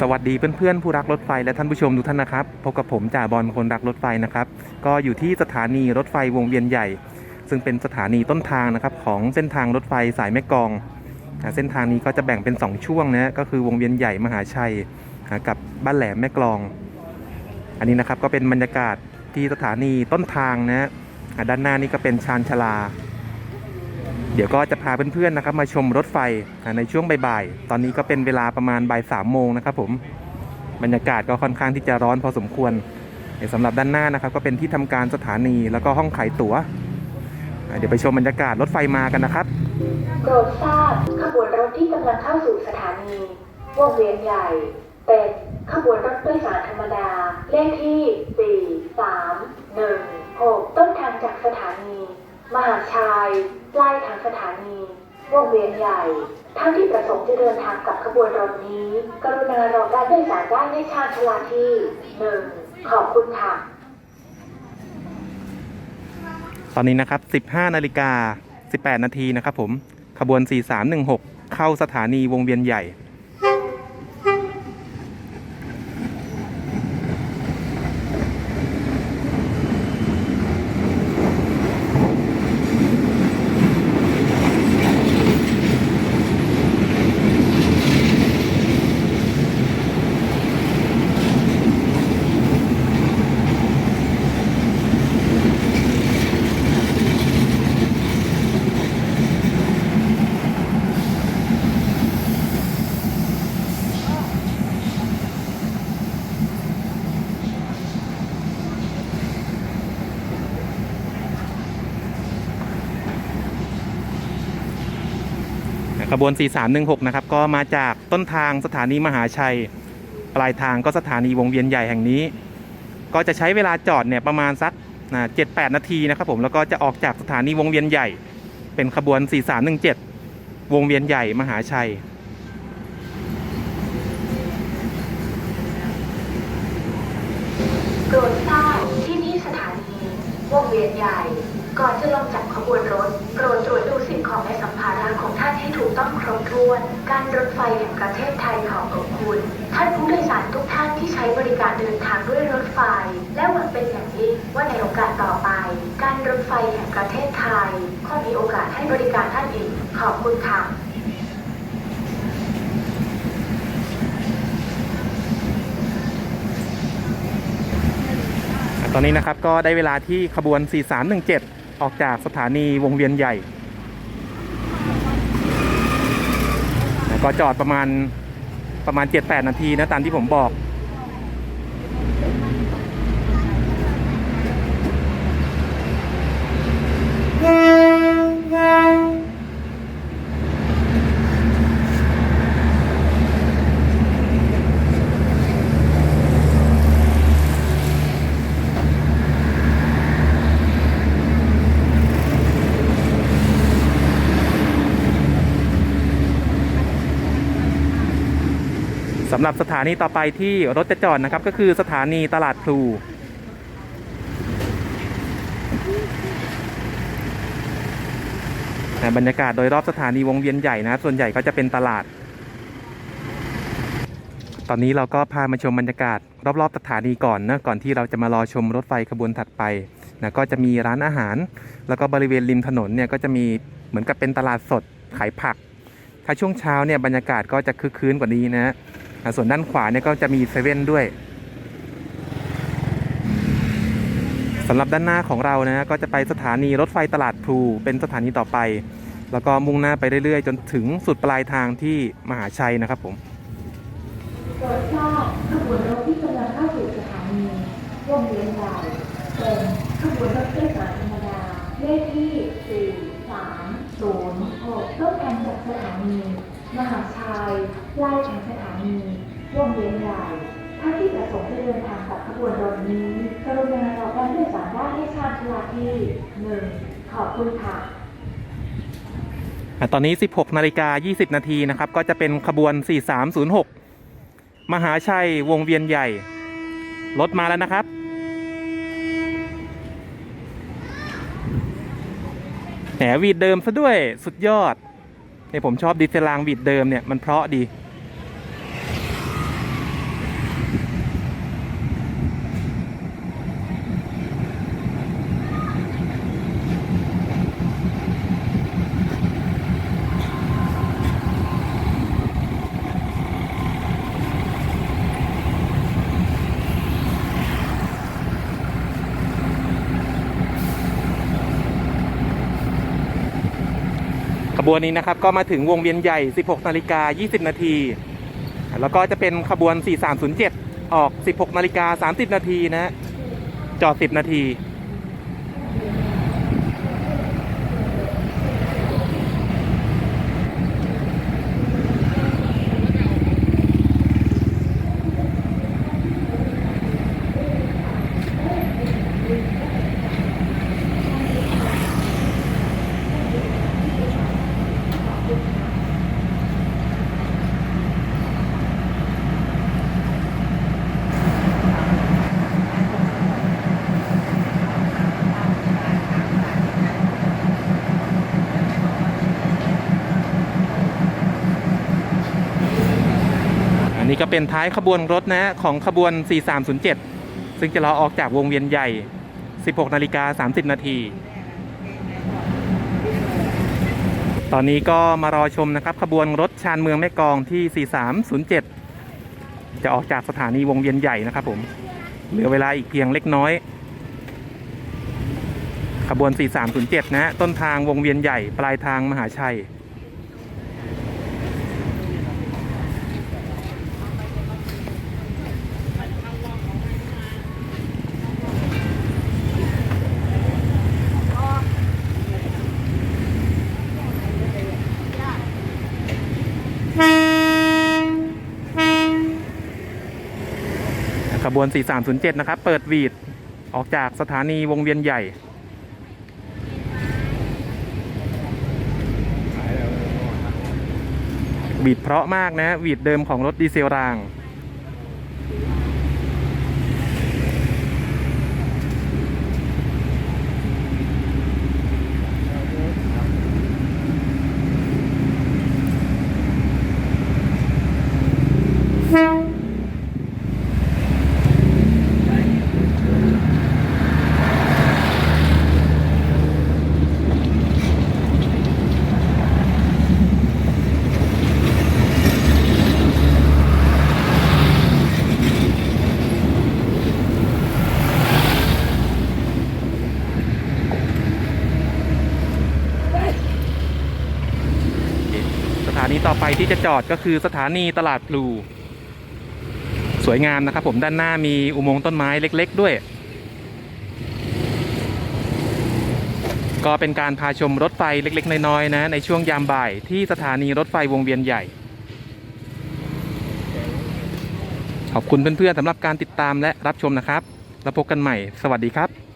สวัสดีเพื่อนๆผู้รักรถไฟและท่านผู้ชมทุกท่านนะครับพบกับผมจ่าบอลคนรักรถไฟนะครับ ก็อยู่ที่สถานีรถไฟวงเวียนใหญ่ ซึ่งเป็นสถานีต้นทางนะครับของเส้นทางรถไฟสายแม่กลองเส้นทางนี้ก็จะแบ่งเป็น 2 ช่วงนะก็คือวงเวียนใหญ่มหาชัยกับบ้านแหลมแม่กลอง อันนี้นะครับก็เป็นบรรยากาศที่สถานีต้นทางนะด้านหน้านี่ก็เป็นชานชาลา ดี๋ยวก็จะพาเพื่อนๆนะครับมาชมรถไฟในช่วงบ่ายๆ ตอนนี้ก็เป็นเวลาประมาณบ่ายสามโมงนะครับผม บรรยากาศก็ค่อนข้างที่จะร้อนพอสมควรสำหรับด้านหน้านะครับ ก็เป็นที่ทำการสถานีแล้วก็ห้องขายตั๋ว เดี๋ยวไปชมบรรยากาศรถไฟมากันนะครับ โปรดทราบขบวนรถที่กำลังเข้าสู่สถานีวงเวียนใหญ่ เป็นขบวนรถโดยสารธรรมดา เลขที่ 4 3 1 6 ต้นทางจากสถานี มหาชัย ปลายทางสถานีวงเวียนใหญ่ ท่านที่ประสงค์จะเดินทางกับขบวนรถนี้ กรุณารอการโดยสารได้ในชานชลาที่1ขอบคุณค่ะ ตอนนี้นะครับ 15 นาฬิกา 18 นาทีนะครับผม ขบวน 4316 เข้าสถานีวงเวียนใหญ่ ขบวน 4316 นะครับ ก็มาจากต้นทางสถานีมหาชัย ปลายทางก็สถานีวงเวียนใหญ่แห่งนี้ ก็จะใช้เวลาจอดเนี่ยประมาณสักเจ็ดแปดนาทีนะครับผมแล้วก็จะออกจากสถานีวงเวียนใหญ่ เป็นขบวน 4317 วงเวียนใหญ่มหาชัย โปรดทราบที่นี่สถานีวง เวียนใหญ่ ก่อนจะลงจากขบวนรถโปรดตรวจดูสิ่งของและสัมภาระของท่านให้ถูกต้องครบถ้วน การรถไฟแห่งประเทศไทยขอขอบคุณ ท่านผู้โดยสารทุกท่านที่ใช้บริการเดินทางด้วยรถไฟ และหวังเป็นอย่างยิ่งว่าในโอกาสต่อไป การรถไฟแห่งประเทศไทยคงมีโอกาสให้บริการท่านอีกขอบคุณค่ะ ตอนนี้นะครับก็ได้เวลาที่ขบวน 4317 ออกจากสถานีวงเวียนใหญ่ก็จอดประมาณประมาณ 7-8 นาทีนะตามที่ผมบอก สำหรับสถานีต่อไปที่รถจะจอดนะครับ ก็คือสถานีตลาดพลูบรรยากาศโดยรอบสถานีวงเวียนใหญ่นะ ส่วนใหญ่ก็จะเป็นตลาด ตอนนี้เราก็พามาชมบรรยากาศ รอบๆสถานีก่อนนะ ก่อนที่เราจะมารอชมรถไฟขบวนถัดไปนะก็จะมีร้านอาหาร แล้วก็บริเวณริมถนนเนี่ยก็จะมีเหมือนกับเป็นตลาดสดขายผัก ถ้าช่วงเช้าเนี่ยบรรยากาศก็จะคึกคืนกว่านี้นะ ส่วนด้านขวาเนี่ยก็จะมีเซเว่นด้วยสำหรับด้านหน้าของเรานะก็จะไปสถานีรถไฟตลาดพลูเป็นสถานีต่อไป แล้วก็มุ่งหน้าไปเรื่อยๆ จนถึงสุดปลายทางที่มหาชัยนะครับผมโปรดทราบขบวนรถที่กำลังเข้าสู่สถานีวงเวียนใหญ่เป็นขบวนรถโดยสารธรรมดาเลขที่4 3 0 6ต้นทางจากสถานี มหาชัย ลายทางสถานีวงเวียนใหญ่ท่านที่ประสงค์จะเดินทางกับขบวนรถนี้ กรุณารอการโดยสารได้ที่ชานชาลาที่1ขอบคุณค่ะอะตอนนี้ 16นาฬิกา20 นาทีนะครับ ก็จะเป็นขบวน 4306 มหาชัยวงเวียนใหญ่ รถมาแล้วนะครับแหมวีดเดิมซะด้วย สุดยอด เนี่ยผมชอบดีเซลางวีดเดิมเนี่ยมันเพราะดี บวนนี้นะครับก็มาถึงวงเวียนใหญ่ 16นาฬิกา20 นาที แล้วก็จะเป็นขบวน 4307 ออก 16นาฬิกา30 นาทีนะฮะจอด 10 นาที ก็เป็นท้ายขบวนรถนะของขบวน 4307 ซึ่งจะรอออกจากวงเวียนใหญ่ 16 นาฬิกา 30 นาที ตอนนี้ก็มารอชมนะครับ ขบวนรถชานเมืองแม่กองที่ 4307 จะออกจากสถานีวงเวียนใหญ่นะครับผม เหลือเวลาอีกเพียงเล็กน้อย ขบวน 4307 นะ ต้นทางวงเวียนใหญ่ ปลายทางมหาชัย บวน 4307 นะครับ เปิดวีดออกจากสถานีวงเวียนใหญ่ วีดเพราะมากนะ วีดเดิมของรถดีเซลราง สถา นีต่อไปที่จะจอดก็คือสถานีตลาดพลูสวยงามนะครับผมด้านหน้ามีอุโมงค์ต้นไม้เล็ก ๆ ด้วย ก็เป็นการพาชมรถไฟเล็ก ๆ น้อยๆนะในช่วงยามบ่ายที่สถานีรถไฟวงเวียนใหญ่ ขอบคุณเพื่อนๆสำหรับการติดตามและรับชมนะครับ แล้วพบกันใหม่ สวัสดีครับ